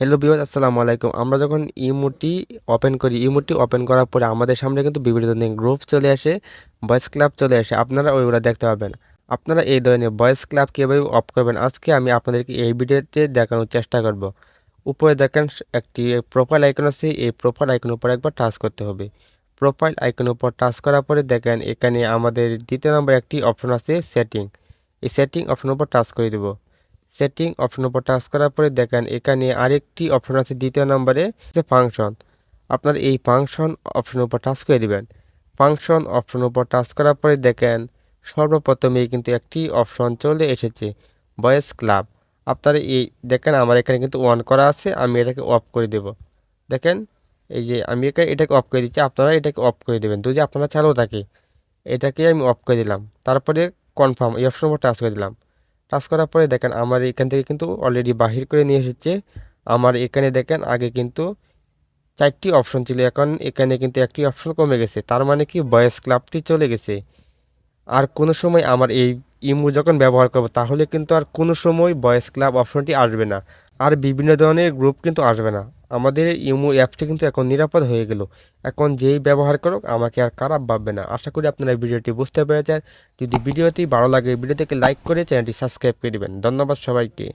Hello বিওয়াজ আসসালামু আলাইকুম। আমরা যখন ইমোটি ওপেন করি ইমোটি ওপেন করার পরে আমাদের সামনে কিন্তু বিভিন্ন ধরনের গ্রুপ চলে আসে বয়েস ক্লাব চলে আসে। আপনারা ওইগুলো দেখতে পাবেন। আপনারা এই ধরনের বয়েস ক্লাব কীভাবে অফ করবেন, আজকে আমি আপনাদেরকে এই ভিডিওতে দেখানোর চেষ্টা করব। উপরে দেখেন একটি প্রোফাইল আইকন আছে, এই প্রোফাইল আইকনের উপর একবার টাচ করতে হবে। প্রোফাইল আইকনের উপর টাচ করার পরে দেখেন এখানে আমাদের দ্বিতীয় নম্বর একটি অপশন আছে সেটিং এই সেটিং অপশনের উপর টাচ করে দেবো। সেটিং অপশন উপর টাচ করার পরে দেখেন এখানে আরেকটি অপশন আছে দ্বিতীয় নম্বরে, যে ফাংশন। আপনার এই ফাংশন অপশনের উপর টাচ করে দিবেন। ফাংশন অপশন উপর টাচ করার পরে দেখেন সর্বপ্রথমেই কিন্তু একটি অপশন চলে এসেছে ভয়েস ক্লাব। আপনারা এই, দেখেন আমার এখানে কিন্তু অন করা আছে, আমি এটাকে অফ করে দেব। দেখেন, এই যে আমি এখানে এটাকে অফ করে দিচ্ছি, আপনারা এটাকে অফ করে দেবেন। যদি আপনারা চালু থাকে এটাকে আমি অফ করে দিলাম। তারপরে কনফার্ম এই অপশন উপর টাচ করে দিলাম। টাচ করার পরে দেখেন আমার এখান থেকে কিন্তু অলরেডি বাহির করে নিয়ে এসেছে। আমার এখানে দেখেন আগে কিন্তু চারটি অপশন ছিল, এখন এখানে কিন্তু একটি অপশন কমে গেছে। তার মানে কি বয়েস ক্লাবটি চলে গেছে। আর কোনো সময় আমার এই ইমু যখন ব্যবহার করব, তাহলে কিন্তু আর কোনো সময় বয়েস ক্লাব অপশনটি আসবে না। আর বিভিন্ন ধরনের গ্রুপ কিন্তু আসবে না। আমাদের ইমো অ্যাপসটি কিন্তু এখন নিরাপদ হয়ে গেল। এখন যেই ব্যবহার করুক, আমাকে আর খারাপ ভাববে না। আশা করি আপনারা ভিডিওটি বুঝতে পেরেছেন। যদি ভিডিওটি ভালো লাগে, ভিডিওটিকে লাইক করে চ্যানেলটি সাবস্ক্রাইব করে দেবেন। ধন্যবাদ সবাইকে।